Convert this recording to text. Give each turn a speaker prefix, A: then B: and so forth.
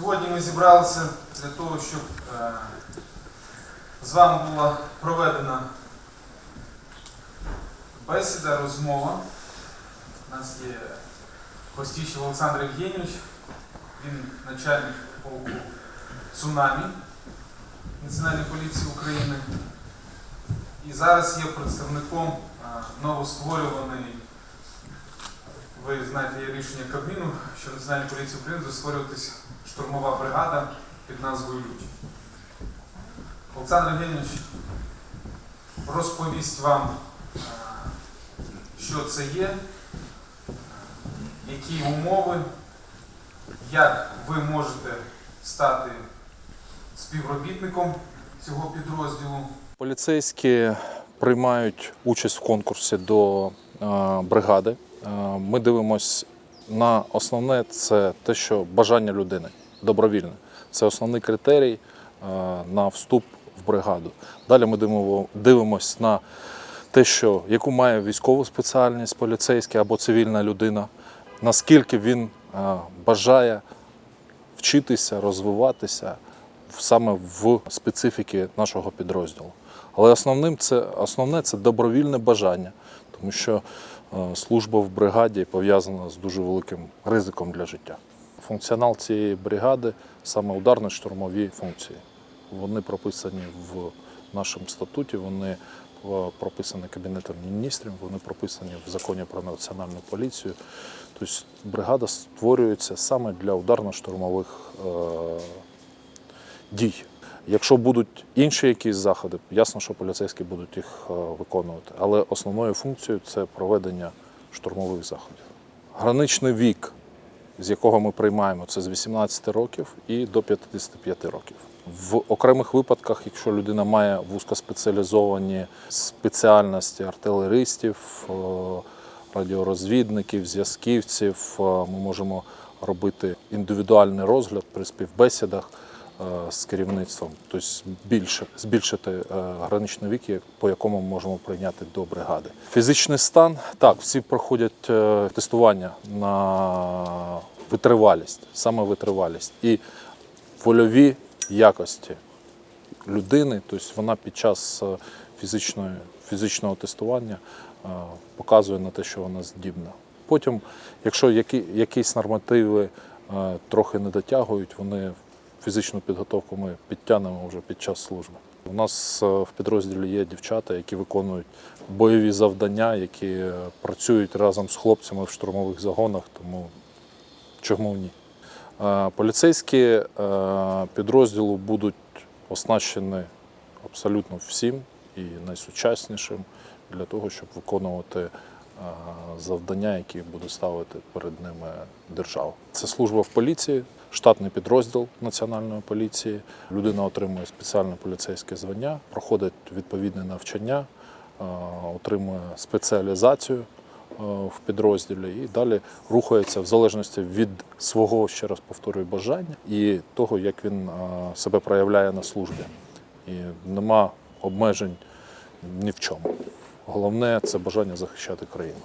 A: Сьогодні ми зібралися для того, щоб е, з вами була проведена бесіда, розмова. У нас є Костіщев Олександр Євгенійович, він начальник полку цунамі Національної поліції України. І зараз є представником е, новостворюваної ви знаєте, є рішення Кабміну, що Національній поліції України буде створюватися штурмова бригада під назвою Люч. Олександр Євгенійович розповість вам, е, що це є, е, які умови, як ви можете стати співробітником цього підрозділу.
B: Поліцейські приймають участь в конкурсі до е, бригади. Е, Ми дивимося на основне це те, що бажання людини добровільне. Це основний критерій е, на вступ в бригаду. Далі ми дивимося на те, що яку має військову спеціальність поліцейський або цивільна людина, наскільки він бажає вчитися, розвиватися саме в специфіки нашого підрозділу. Але основним це, основне це добровільне бажання, тому що е, служба в бригаді пов'язана з дуже великим ризиком для життя. Функціонал цієї бригади саме ударно-штурмові функції. Вони прописані в нашому статуті, вони е, прописані Кабінетом міністрів, вони прописані в законі про національну поліцію. Тобто бригада створюється саме для ударно-штурмових е, дій. Якщо будуть інші якісь заходи, ясно, що поліцейські будуть їх е, виконувати. Але основною функцією це проведення штурмових заходів. Граничний вік, з якого ми приймаємо, це з 18 років і до 55 років. В окремих випадках, якщо людина має вузькоспеціалізовані спеціальності артилеристів, е, радіорозвідників, зв'язківців, е, ми можемо робити індивідуальний розгляд при співбесідах з керівництвом, тобто більше, збільшити е, граничний вік, по якому ми можемо прийняти до бригади. Фізичний стан, так, всі проходять е, тестування на витривалість, саме витривалість і вольові якості людини, тобто вона під час е, фізичної, фізичного тестування е, показує на те, що вона здібна. Потім, якщо які, якісь нормативи е, трохи не дотягують, вони фізичну підготовку ми підтягнемо вже під час служби. У нас е, в підрозділі є дівчата, які виконують бойові завдання, які е, працюють разом з хлопцями в штурмових загонах, тому чому ні? Е, Поліцейські підрозділу будуть оснащені абсолютно всім і найсучаснішим для того, щоб виконувати завдання, які буде ставити перед ними держава. Це служба в поліції, штатний підрозділ Національної поліції. Людина отримує спеціальне поліцейське звання, проходить відповідне навчання, отримує спеціалізацію в підрозділі і далі рухається в залежності від свого, ще раз повторюю, бажання і того, як він себе проявляє на службі. І нема обмежень ні в чому. Головне це бажання захищати країну.